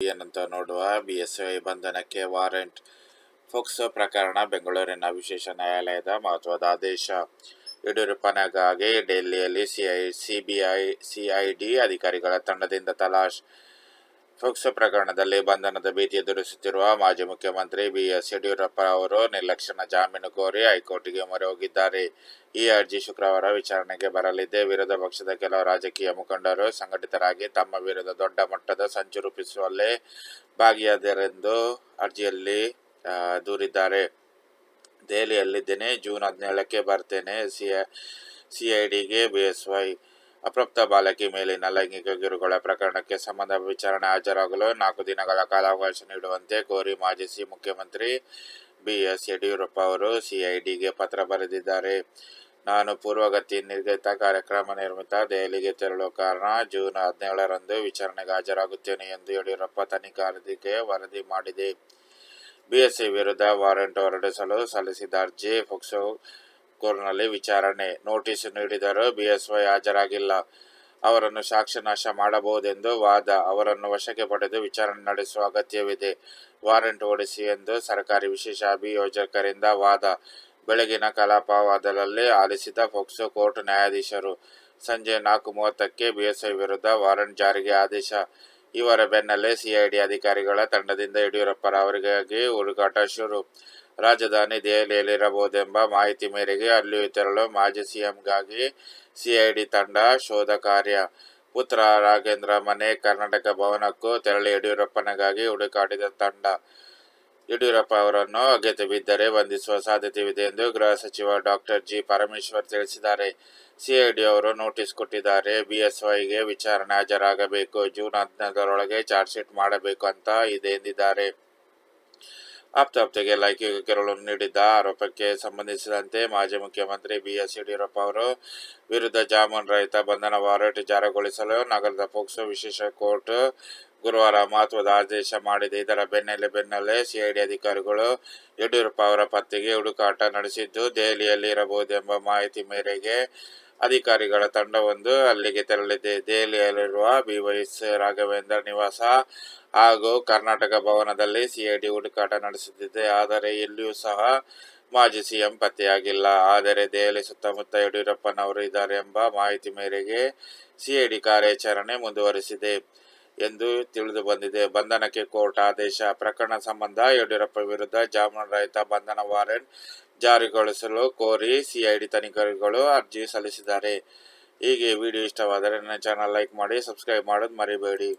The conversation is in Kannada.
ಏನಂತ ನೋಡುವ ಬಿಎಸ್ವೈ ಬಂಧನಕ್ಕೆ ವಾರೆಂಟ್. ಫೋಕ್ಸೋ ಪ್ರಕರಣ ಬೆಂಗಳೂರಿನ ವಿಶೇಷ ನ್ಯಾಯಾಲಯದ ಮಹತ್ವದ ಆದೇಶ. ಯಡಿಯೂರಪ್ಪನಗಾಗಿ ಡೆಲ್ಲಿಯಲ್ಲಿ ಸಿಐ ಸಿಬಿಐ ಸಿಐಡಿ ಅಧಿಕಾರಿಗಳ ತಂಡದಿಂದ ತಲಾಶ್. ಫೋಕ್ಸೋ ಪ್ರಕರಣದಲ್ಲಿ ಬಂಧನದ ಭೀತಿ ಎದುರಿಸುತ್ತಿರುವ ಮಾಜಿ ಮುಖ್ಯಮಂತ್ರಿ ಬಿಎಸ್ ಯಡಿಯೂರಪ್ಪ ಅವರು ನಿರ್ಲಕ್ಷಣ ಜಾಮೀನು ಕೋರಿ ಹೈಕೋರ್ಟ್ಗೆ ಮೊರೆ ಹೋಗಿದ್ದಾರೆ. ಈ ಅರ್ಜಿ ಶುಕ್ರವಾರ ವಿಚಾರಣೆಗೆ ಬರಲಿದೆ. ವಿರೋಧ ಪಕ್ಷದ ಕೆಲವು ರಾಜಕೀಯ ಮುಖಂಡರು ಸಂಘಟಿತರಾಗಿ ತಮ್ಮ ವಿರುದ್ಧ ದೊಡ್ಡ ಮಟ್ಟದ ಸಂಚು ರೂಪಿಸುವಲ್ಲೇ ಭಾಗಿಯಾದರೆಂದು ಅರ್ಜಿಯಲ್ಲಿ ದೂರಿದ್ದಾರೆ. ದೆಹಲಿಯಲ್ಲಿದ್ದೇನೆ. ಜೂನ್ ಹದಿನೇಳಕ್ಕೆ ಬರ್ತೇನೆ. ಸಿ, ಸಿಐಡಿಗೆ ಬಿಎಸ್ವೈ ಅಪ್ರಾಪ್ತ ಬಾಲಕಿ ಮೇಲಿನ ಲೈಂಗಿಕ ಕಿರುಕುಳ ಪ್ರಕರಣಕ್ಕೆ ಸಂಬಂಧ ವಿಚಾರಣೆ ಹಾಜರಾಗಲು ನಾಲ್ಕು ದಿನಗಳ ಕಾಲಾವಕಾಶ ನೀಡುವಂತೆ ಕೋರಿ ಮಾಜಿ ಸಿ ಮುಖ್ಯಮಂತ್ರಿ ಬಿಎಸ್ ಯಡಿಯೂರಪ್ಪ ಅವರು ಸಿಐಡಿಗೆ ಪತ್ರ ಬರೆದಿದ್ದಾರೆ. ನಾನು ಪೂರ್ವಗತಿ ನಿರ್ಗತ ಕಾರ್ಯಕ್ರಮ ನಿರ್ಮಿತ ದೆಹಲಿಗೆ ತೆರಳುವ ಕಾರಣ ಜೂನ್ ಹದಿನೇಳರಂದು ವಿಚಾರಣೆಗೆ ಹಾಜರಾಗುತ್ತೇನೆ ಎಂದು ಯಡಿಯೂರಪ್ಪ ತನಿಖಾಧಿಕೆ ವರದಿ ಮಾಡಿದೆ. ಬಿಎಸ್ಸಿ ವಿರುದ್ಧ ವಾರೆಂಟ್ ಹೊರಡಿಸಲು ಸಲ್ಲಿಸಿದ ಅರ್ಜಿ ಫೋಕ್ಸೋ ಕೋರ್ಟ್ನಲ್ಲಿ ವಿಚಾರಣೆ ನೋಟಿಸ್ ನೀಡಿದರೂ ಬಿಎಸ್ವೈ ಹಾಜರಾಗಿಲ್ಲ. ಅವರನ್ನು ಸಾಕ್ಷ್ಯನಾಶ ಮಾಡಬಹುದೆಂದು ವಾದ ಅವರನ್ನು ವಶಕ್ಕೆ ಪಡೆದು ವಿಚಾರಣೆ ನಡೆಸುವ ಅಗತ್ಯವಿದೆ. ವಾರೆಂಟ್ ಓಡಿಸಿ ಎಂದು ಸರ್ಕಾರಿ ವಿಶೇಷ ಅಭಿಯೋಜಕರಿಂದ ವಾದ ಬೆಳಗಿನ ಕಲಾಪವಾದದಲ್ಲಿ ಆಲಿಸಿದ ಫೋಕ್ಸೋ ಕೋರ್ಟ್ ನ್ಯಾಯಾಧೀಶರು. ಸಂಜೆ ನಾಲ್ಕು ಮೂವತ್ತಕ್ಕೆ ಬಿಎಸ್ಐ ವಿರುದ್ಧ ವಾರೆಂಟ್ ಜಾರಿಗೆ ಆದೇಶ. ಇವರ ಬೆನ್ನಲ್ಲೇ ಸಿಐಡಿ ಅಧಿಕಾರಿಗಳ ತಂಡದಿಂದ ಯಡಿಯೂರಪ್ಪರ ಅವರಿಗಾಗಿ ಹುಡುಕಾಟ ಶುರು. ರಾಜಧಾನಿ ದೆಹಲಿಯಲ್ಲಿರಬಹುದೆಂಬ ಮಾಹಿತಿ ಮೇರೆಗೆ ಅಲ್ಲಿಯೂ ತೆರಳು ಮಾಜಿ ಸಿಎಂಗಾಗಿ ಸಿಐಡಿ ತಂಡ ಶೋಧ ಕಾರ್ಯ. ಪುತ್ರ ರಾಘೇಂದ್ರ ಮನೆ ಕರ್ನಾಟಕ ಭವನಕ್ಕೂ ತೆರಳಿ ಯಡಿಯೂರಪ್ಪನಿಗಾಗಿ ಹುಡುಕಾಡಿದ ತಂಡ. ಯಡಿಯೂರಪ್ಪ ಅವರನ್ನು ಅಗತ್ಯ ಬಿದ್ದರೆ ಬಂಧಿಸುವ ಸಾಧ್ಯತೆಯಿದೆ ಎಂದು ಗೃಹ ಸಚಿವ ಡಾಕ್ಟರ್ ಜಿ ಪರಮೇಶ್ವರ್ ತಿಳಿಸಿದ್ದಾರೆ. ಸಿಐಡಿ ಅವರು ನೋಟಿಸ್ ಕೊಟ್ಟಿದ್ದಾರೆ, ಬಿಎಸ್ವೈಗೆ ವಿಚಾರಣೆ ಹಾಜರಾಗಬೇಕು, ಜೂನ್ ಹದಿನೈದರೊಳಗೆ ಚಾರ್ಜ್ ಶೀಟ್ ಮಾಡಬೇಕು ಅಂತ ಇದೆ ಎಂದಿದ್ದಾರೆ. ಆಪ್ತಾಪ್ತಿಗೆ ಲೈಂಗಿಕ ಕೆರಳನ್ನು ನೀಡಿದ್ದ ಆರೋಪಕ್ಕೆ ಸಂಬಂಧಿಸಿದಂತೆ ಮಾಜಿ ಮುಖ್ಯಮಂತ್ರಿ ಬಿಎಸ್ ಯಡಿಯೂರಪ್ಪ ಅವರು ವಿರುದ್ಧ ಜಾಮೂನ್ ರಹಿತ ಬಂಧನ ವಾರೆಂಟ್ ಜಾರಿಗೊಳಿಸಲು ನಗರದ ಪೋಕ್ಸೋ ವಿಶೇಷ ಕೋರ್ಟ್ ಗುರುವಾರ ಮಹತ್ವದ ಆದೇಶ ಮಾಡಿದೆ. ಇದರ ಬೆನ್ನಲ್ಲೇ ಬೆನ್ನಲ್ಲೇ ಸಿಐಡಿ ಅಧಿಕಾರಿಗಳು ಯಡಿಯೂರಪ್ಪ ಅವರ ಪತ್ತೆಗೆ ಹುಡುಕಾಟ ನಡೆಸಿದ್ದು, ದೆಹಲಿಯಲ್ಲಿ ಇರಬಹುದೆಂಬ ಮಾಹಿತಿ ಮೇರೆಗೆ ಅಧಿಕಾರಿಗಳ ತಂಡವೊಂದು ಅಲ್ಲಿಗೆ ತೆರಳಿದೆ. ದೆಹಲಿಯಲ್ಲಿರುವ ಬಿವೈಎಸ್ ರಾಘವೇಂದ್ರ ನಿವಾಸ ಹಾಗೂ ಕರ್ನಾಟಕ ಭವನದಲ್ಲಿ ಸಿಐಡಿ ಹುಡುಕಾಟ ನಡೆಸುತ್ತಿದೆ. ಆದರೆ ಎಲ್ಲಿಯೂ ಸಹ ಮಾಜಿ ಸಿಎಂ ಪತ್ತೆಯಾಗಿಲ್ಲ. ಆದರೆ ದೆಹಲಿ ಸುತ್ತಮುತ್ತ ಯಡಿಯೂರಪ್ಪನವರು ಇದ್ದಾರೆ ಎಂಬ ಮಾಹಿತಿ ಮೇರೆಗೆ ಸಿಐಡಿ ಕಾರ್ಯಾಚರಣೆ ಮುಂದುವರಿಸಿದೆ ಎಂದು ತಿಳಿದು ಬಂದಿದೆ. ಬಂಧನಕ್ಕೆ ಕೋರ್ಟ್ ಆದೇಶ. ಪ್ರಕರಣ ಸಂಬಂಧ ಯಡಿಯೂರಪ್ಪ ವಿರುದ್ಧ ಜಾಮೀನು ರಹಿತ ಬಂಧನ ವಾರೆಂಟ್ ಜಾರಿಗೊಳಿಸಲು ಕೋರಿ ಸಿಐಡಿ ತನಿಖೆಗಳು ಅರ್ಜಿ ಸಲ್ಲಿಸಿದ್ದಾರೆ. ಹೀಗೆ ವಿಡಿಯೋ ಇಷ್ಟವಾದರೆ ನನ್ನ ಚಾನಲ್ ಲೈಕ್ ಮಾಡಿ, ಸಬ್ಸ್ಕ್ರೈಬ್ ಮಾಡೋದು ಮರಿಬೇಡಿ.